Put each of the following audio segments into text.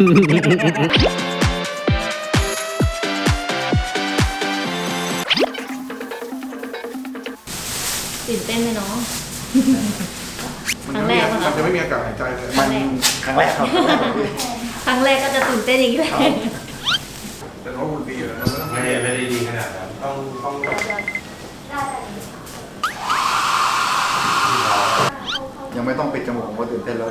ตื่นเต้นเลยเนาะ ครั้งแรกมัปะนจะไม่มีอากาศหายใจเลยครั้งแรกครั้งแรกครับ ครั้งแรกก็จะตื่นเต้นอย่างนี้แหละแต่ว่าหุ่นดีอยู่แล้วนะไม่ได้ไม่ได้ดีขนาดนั้นต้องต้องแบบยังไม่ต้องปิดจมูกผมก็ตื่นเต้นแล้ว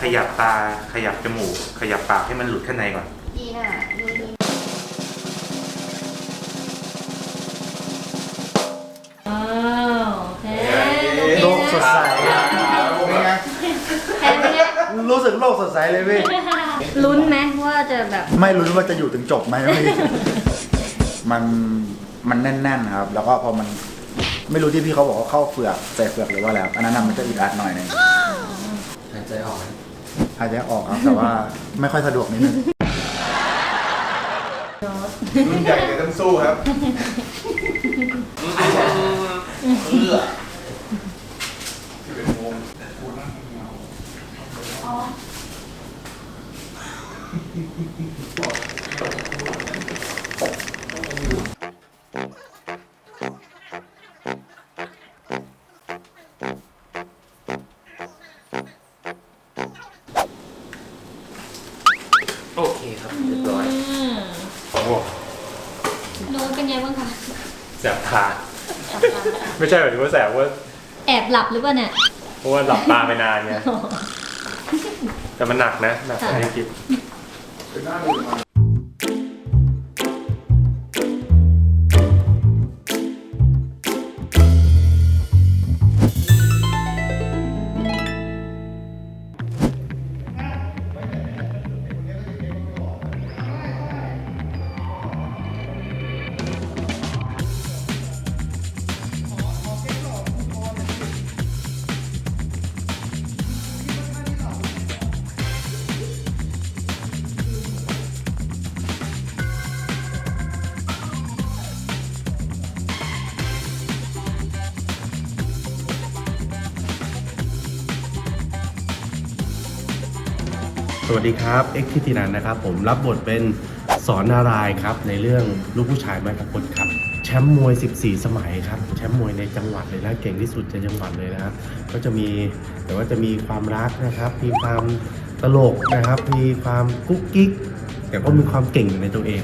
ขยับตาขยับจมูก ขยับปากให้มันหลุดข้างในก่อน ดีน่ะดูดีอ้าวแพนโลกสดใสเป็นไงแพนเป็นไงรู้สึกโลกสดใสเลยพี่ ลุ้นไหมว่าจะแบบไม่รู้ว่าจะอยู่ถึงจบไหมพี่ มันมันแน่นๆครับ แล้วก็พอมันไม่รู้ที่พี่เขาบอกว่าเข้าเฟือกใส่เฟือกหรือว่าอะไรครับอันนั้นนะมันจะอึดอัดหน่อยหนึง หายใจออกไหมหายใจออกครับ แต่ว่าไม่ค่อยสะดวกนิดนึงรุ่นใหญ่เลยต้องสู้ครับโอ แสบตา ไม่ใช่หมายถึงว่าแสบว่าแอบหลับหรือเปล่าเนี่ยเพราะว่าหลับตาไปนานไงแต่มันหนักนะหนักค่ะในคลิป สวัสดีครับเอ็กซ์ทิตินันนะครับ ผมรับบทเป็นสอนนารายครับในเรื่องลูกผู้ชายไม้ตะพดครับแชมป์มวย 14 สมัยครับแชมป์มวยในจังหวัดเลยนะเก่งที่สุดในจังหวัดเลยนะครับก็จะมีแต่ว่าจะมีความรักนะครับ มีความตลกนะครับ มีความกุ๊กกิ๊กแต่ก็มีความเก่งอยู่ในตัวเอง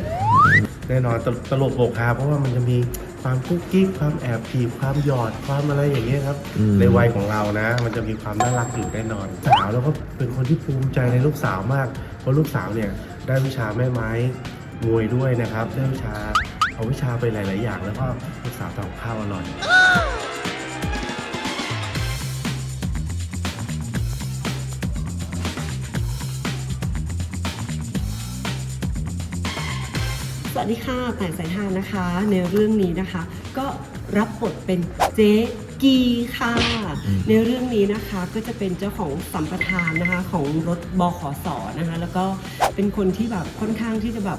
แน่นอนตตลกโปกฮาเพราะว่ามันจะมี ความกุ๊กกิ๊กความแอบผีบความหยอดความอะไรอย่างเงี้ยครับในวัยของเรานะ มันจะมีความน่ารักอยู่แน่นอนสาวแล้วก็เป็นคนที่ภูมิใจในลูกสาวมาก เพราะลูกสาวเนี่ยได้วิชาแม่ไม้มวยด้วยนะครับได้วิชาเอาวิชาไปหลาย ๆ อย่าง แล้วก็ลูกสาวทำกับข้าวอร่อย สวัสดีค่ะแต่งสายทานนะคะ ในเรื่องนี้นะคะ ก็รับบทเป็นเจ๊กีค่ะ ในเรื่องนี้นะคะก็จะเป็นเจ้าของสัมปทานนะคะของรถบขสนะคะ แล้วก็เป็นคนที่แบบค่อนข้างที่จะแบบ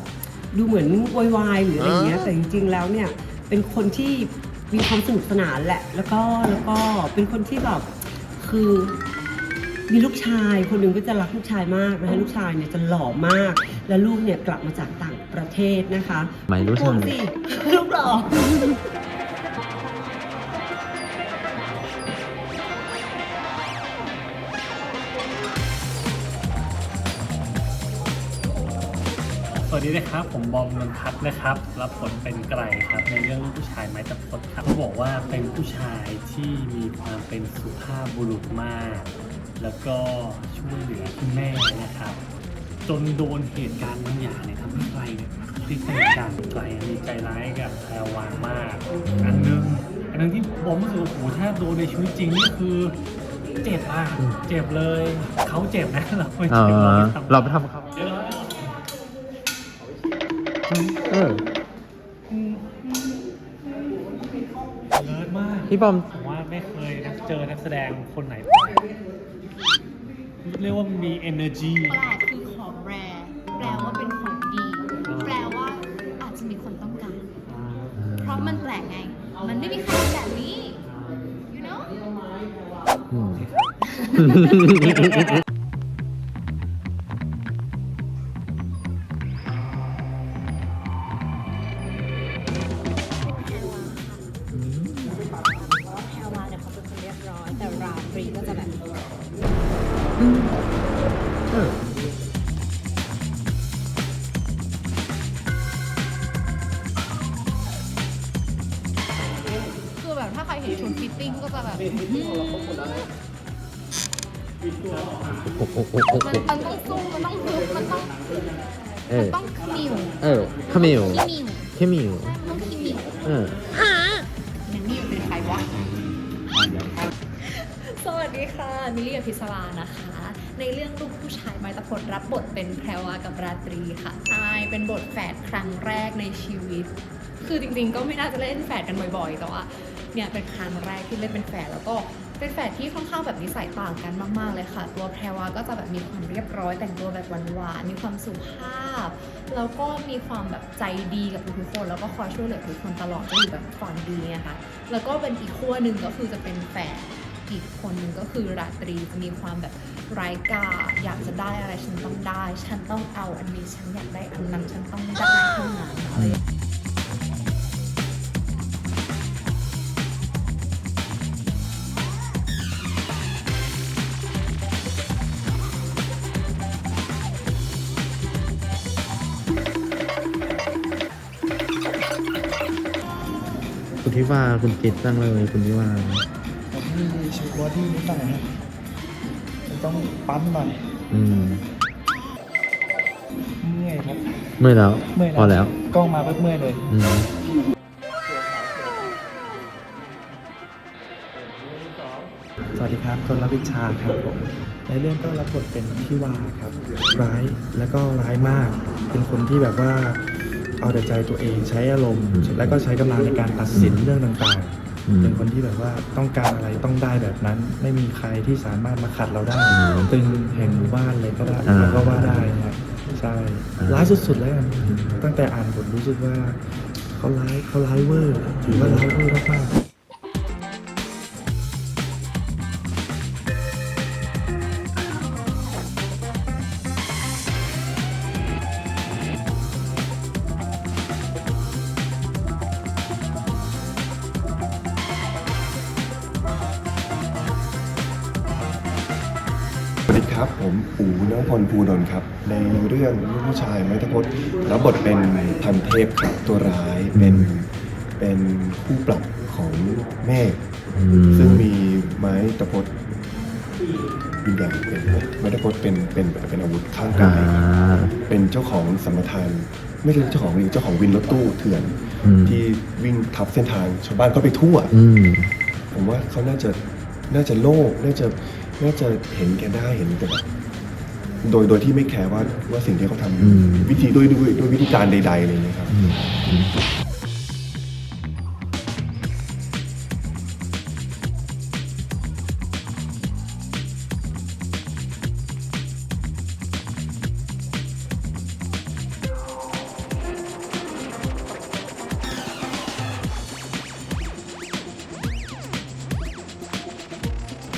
ดูเหมือนวายวายหรืออะไรอย่างเงี้ยแต่จริงๆแล้วเนี่ยเป็นคนที่มีความสนุกสนานแหละ แล้วก็แล้วก็เป็นคนที่แบบคือมีลูกชายคนหนึ่งก็จะรักลูกชายมากนะคะลูกชายเนี่ยจะหล่อมาก และลูกเนี่ยกลับมาจากต่าง ประเทศนะคะไม่รู้ห่วทำงไมสิลูกหล่อสวัสดีนะครับ ผมบอมนนทัศน์นะครับ รับบทเป็นไกรครับ ในเรื่องลูกผู้ชายไม้ตะพดครับเขาบอกว่าเป็นผู้ชายที่มีความเป็นสุภาพบุรุษมาก แล้วก็ช่วยเหลือคุณแม่นะครับ จนโดนเหตุการณ์บางอย่างเนี่ยทำให้ไกรเนี่ยพลิกเหตุการณ์ไกรมีใจร้ายกับแพรวางมาก อันนึงอันนึงที่บอมรู้สึกว่าโอ้โหถ้าโดนในชีวิตจริงนี่คือเจ็บอะเจ็บเลยเขาเจ็บนะเราไม่อ๋อเจ็บเราไม่ทำเราไปทำเขาเดี๋ยวเราเออเลิศมากพี่บอมผมว่าไม่เคแสดงคนไหน เรียกว่ามี energy ไม่มีใครทำแบบนี้ you know มันต้องสู้มันต้องฮึบมันต้องเอมันอ ต้องขมิวเออขมิวขี้มิวแค่มิวต้องขมิวเออนันนี่เป็นใครวะ สวัสดีค่ะ มิลลี่อภิสรานะคะ ในเรื่องลูกผู้ชายไม้ตะพดรับบทเป็นแพรวากับราตรีค่ะใช่เป็นบทแฝดครั้งแรกในชีวิต คือจริงๆก็ไม่น่าจะเล่นแฝดกันบ่อยๆ แต่ว่าเนี่ยเป็นครั้งแรกที่เล่นเป็นแฝดแล้วก็ เป็นแฝดที่ค่อนข้างแบบนิสัยต่างกันมาก ๆ เลยค่ะ ตัวแพรวาก็จะแบบมีความเรียบร้อยแต่งตัวแบบหวานๆมีความสุภาพ แล้วก็มีความแบบใจดีกับทุกคน แล้วก็คอยช่วยเหลือทุกคนตลอดจะอยู่แบบฝั่งดีไงคะแล้วก็เป็นอีกขั้วหนึ่งก็คือจะเป็นแฝดอีกคนหนึ่งก็คือราตรีจะมีความแบบไร้กาอยากจะได้อะไรฉันต้องได้ ฉันต้องเอาอันนี้ฉันอยากได้อันนั้นฉันต้องได้เท่านั้นอะไรอย่างเงี้ย คุณที่ว่าคุณกิดตั้งเลยคุณที่ว่าผมมีชุดบอดี้นิดหน่อยครับมันต้องปั๊มหน่อยอืมเมื่อยครับเมื่อยแล้วเมื่อยพอแล้วกล้องมาเพิ่เมื่อยเลยอืมสวัสดีครับคนรับวิชาครับผมในเรื่องก็รับบทเป็นพี่วาครับ ร้ายแล้วก็ร้ายมาก เป็นคนที่แบบว่า เอาแต่ใจตัวเองใช้อารมณ์แล้วก็ใช้กำลังในการตัดสินเรื่องต่างอืมๆเป็นคนที่แบบว่าต้องการอะไรต้องได้แบบนั้น ไม่มีใครที่สามารถมาขัดเราได้ตึงแห่งหมู่บ้านเลยก็ได้อ่าแล้วก็ว่าได้นะครับใช่อ่าร้ายสุดๆแล้วกันตั้งแต่อ่านบทรู้สึกว่าเขาร้ายเขาร้ายเวอร์ถือว่าร้ายเวอร์มากๆ นพลภูดลครับ ในเรื่องลูกผู้ชายไม้ตะพดรับบทเป็นพันเทพครับตัวร้ายเป็นเป็นผู้ปรับของเมฆอืมซึ่งมีไม้ตะพดวิญญาณเป็นไม้ตะพดเป็นเป็นเป็นอาวุธข้างกาอ่ายเป็นเจ้าของสัมปทานไม่ใช่เจ้าของวินเจ้าของวินรถตู้เถื่อนอืมที่วิ่งทับเส้นทางชาวบ้านก็ไปทั่วอืมผมว่าเขาน่าจะน่าจะโลภน่าจะน่าจะเห็นแกได้เห็นแกแบบ โดยโดยที่ไม่แคร์ว่าว่าสิ่งที่เขาทำอยู่อืมวิธีด้วยด้วยด้วยวิธีการใดๆอะไรอย่างเงี้ยครับอืมอืม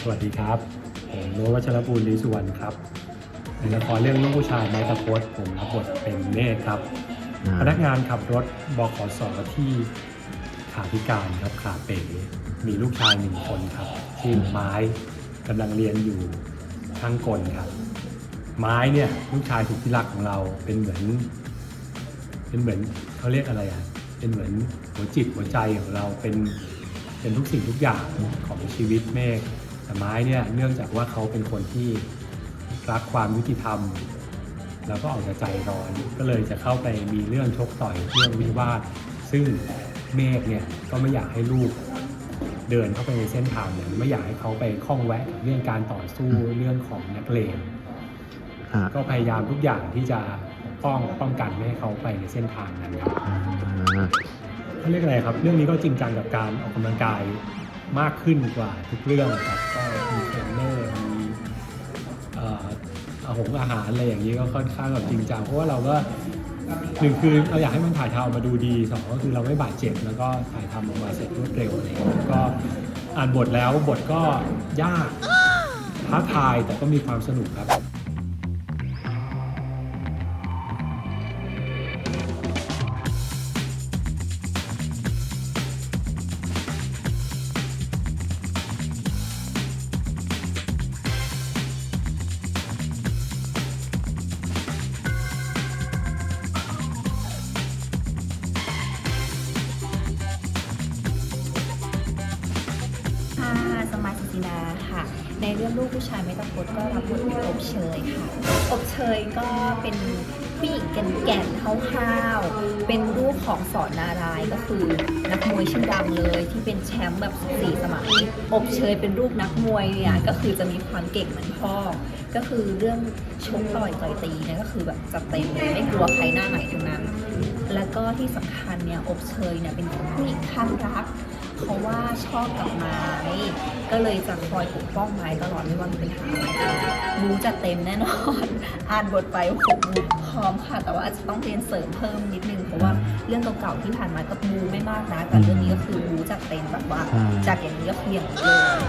สวัสดีครับ ผมโนวัชรบูรณ์ลีสุวรรณครับ ในละครเรื่องลูกผู้ชายไม้ตะพดผมรับบทเป็นเนธครับอ่าพนักงานขับรถบขสที่ขาพิการครับขาเป๋มีลูกชายหนึ่งคนครับชื่อไม้กำลังเรียนอยู่ช่างกลครับ ไม้เนี่ยลูกชายสุดที่รักของเราเป็นเหมือน เป็นเหมือนเขาเรียกอะไรอะเป็นเหมือนหัวจิตหัวใจของเราเป็นเป็นทุกสิ่งทุกอย่างของชีวิตเมฆแต่ไม้เนี่ยเนื่องจากว่าเขาเป็นคนที่ รักความยุติธรรม แล้วก็ออกจะใจร้อนก็เลยจะเข้าไปมีเรื่องชกต่อยเรื่องวิวาท ซึ่งเมฆเนี่ยก็ไม่อยากให้ลูกเดินเข้าไปในเส้นทางนั้นไม่อยากให้เขาไปข้องแวะกับเรื่องการต่อสู้เรื่องของนักเลงอ่าก็พยายามทุกอย่างที่จะป้องป้องกันไม่ให้เขาไปในเส้นทางนั้นครับอ่าเขาเรียกอะไรครับ เรื่องนี้ก็จริงจังกับการออกกำลังกายมากขึ้นกว่าทุกเรื่องครับก็มีเทรนเนอร์มีเอ่ อาหงอาหารอะไรอย่างนี้ก็ค่อนข้างแบบจริงจังเพราะว่าเราก็หนึ่งคือเราอยากให้มันถ่ายทำออกมาดูดีสองก็คือเราไม่บาดเจ็บแล้วก็ถ่ายทำออกมาเสร็จรวดเร็วอะไรอย่างเงี้ยแล้วก็อ่านบทแล้วบทก็ยากท้าทายแต่ก็มีความสนุกครับ ลูกผู้ชายไม่ตะพดก็รับบทเป็นอบเชยค่ะ อบเชยก็เป็นผู้หญิงแก่นๆห้าวๆเป็นลูกของสอนนารายก็คือนักมวยชื่อดังเลยที่เป็นแชมป์แบบสี่สมัย อบเชยเป็นลูกนักมวยเนี่ยก็คือจะมีความเก่งเหมือนพ่อ ก็คือเรื่องชกต่อยต่อยตีเนี่ยก็คือแบบจัดเต็มเลยไม่กลัวใครหน้าไหนทั้งนั้น แล้วก็ที่สำคัญเนี่ยอบเชยเนี่ยเป็นผู้หญิงข้างรัก เพราะว่าชอบกับไม้ ก็เลยจะคอยปกป้องไม้ตลอดไม่ว่ามันเป็นหาอะไรมูจะเต็มแน่นอน อ่านบทไปโอ้โหมูพร้อมค่ะ แต่ว่าอาจจะต้องเรียนเสริมเพิ่มนิดนึง เพราะว่าเรื่องเก่าๆที่ผ่านมาก็มูไม่มากนะแต่เรื่องนี้ก็คือมูจัดเต็มแบบว่าจากอย่างนี้ก็คืออย่างนี้เลย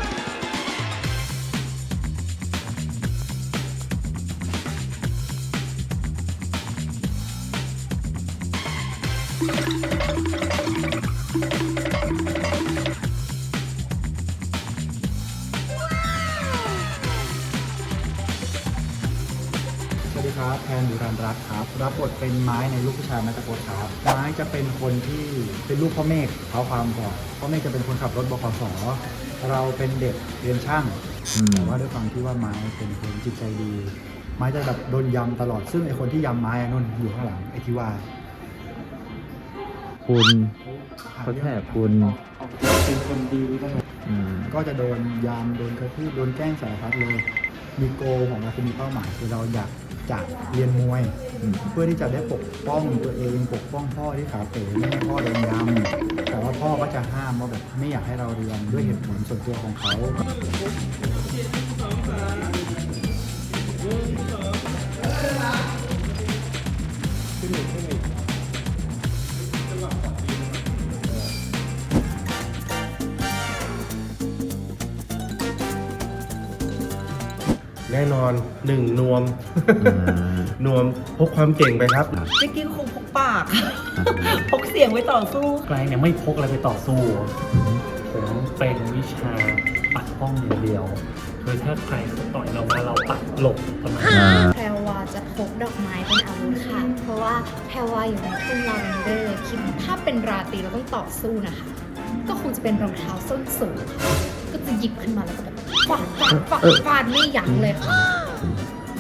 ครับแทนบุรันรัตน์ครับ รับบทเป็นไม้ในลูกผู้ชายนัตโกครับไม้จะเป็นคนที่เป็นลูกพ่อเมฆเท้าความก่อนพ่อเมฆจะเป็นคนขับรถบขสเราเป็นเด็กเรียนช่างแต่ว่าด้วยความที่ว่าไม้เป็นคนจิตใจดี ไม้จะแบบโดนยำตลอดซึ่งไอคนที่ยำไม้อะนุ่นอยู่ข้างหลังไอที่ว่า คุณเขาแทบคุณเป็นคนดีก็อืมก็จะโดนยามโดนกระทืบโดนแกล้งสารพัดเลย มีโกของเราคือมีเป้าหมายคือเราอยาก จะเรียนมวย เพื่อที่จะได้ปกป้องตัวเองปกป้องพ่อที่ขาเป๋ไม่ให้พ่อโดนยำแต่ว่าพ่อก็จะห้ามว่าแบบไม่อยากให้เราเรียนด้วยเหตุผลส่วนตัวของเขา แน่นอนหนึ่งนวม นวมพกความเก่งไปครับเจ๊กี้คงพกปาก พกเสียงไว้ต่อสู้ ไกลเนี่ยไม่พกอะไรไปต่อสู้ ผมเป็นวิชาปัดป้องอย่างเดียวโดยถ้าใครเขาต่อยเรามาเราปัดหลบประมาณนั้นแพรวาจะพกดอกไม้เป็นอาวุธค่ะ เพราะว่าแพรวาอยู่ในทุ่งลาเวนเดอร์คิดถ้าเป็นราตรีเราต้องต่อสู้นะคะ ก็คงจะเป็นรองเท้าส้นสูงค่ะก็จะหยิบขึ้นมาแล้วก็แบบ ฟาดฟาดฟาดฟาดไม่ยั้งเลยค่ะ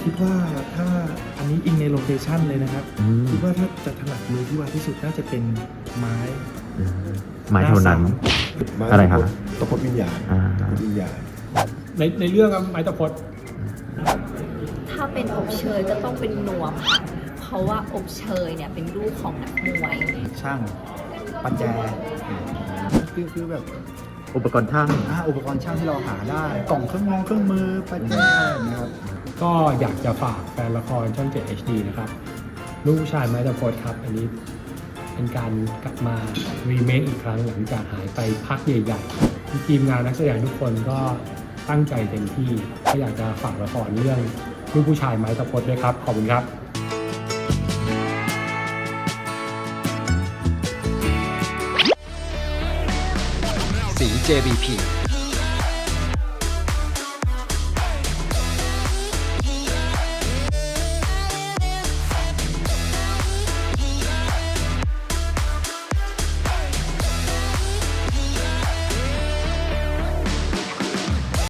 คิดว่าถ้าอันนี้อิงในโลเคชันเลยนะครับ อืมคิดว่าถ้าจะถนัดมือที่ว่าที่สุดน่าจะเป็นไม้อืมหมายเท่านั้นไม้อะไรครับ ตะพดวิญญาณอ่าตะพดวิญญาณ ในในเรื่องอะไม้ตะพด ถ้าเป็นอบเชยก็ต้องเป็นนวมค่ะ เพราะว่าอบเชยเนี่ยเป็นลูกของนักมวย ช่างปัจแจคือคือแบบ อุปกรณ์ช่างอ่าอุปกรณ์ช่างที่เราหาได้ กล่องเครื่องมองเครื่องมือปัจแจอะไรแบบนี้ครับ ก็อยากจะฝากแฟนละครช่อง7 HD นะครับ ลูกผู้ชายไม้ตะพดครับ อันนี้เป็นการกลับมารีเมคอีกครั้งหลังจากหายไปพักใหญ่ๆทีมงานนักแสดงทุกคนก็ตั้งใจเต็มที่ ก็อยากจะฝากละครเรื่องลูกผู้ชายไม้ตะพดด้วยครับ ขอบคุณครับ JBP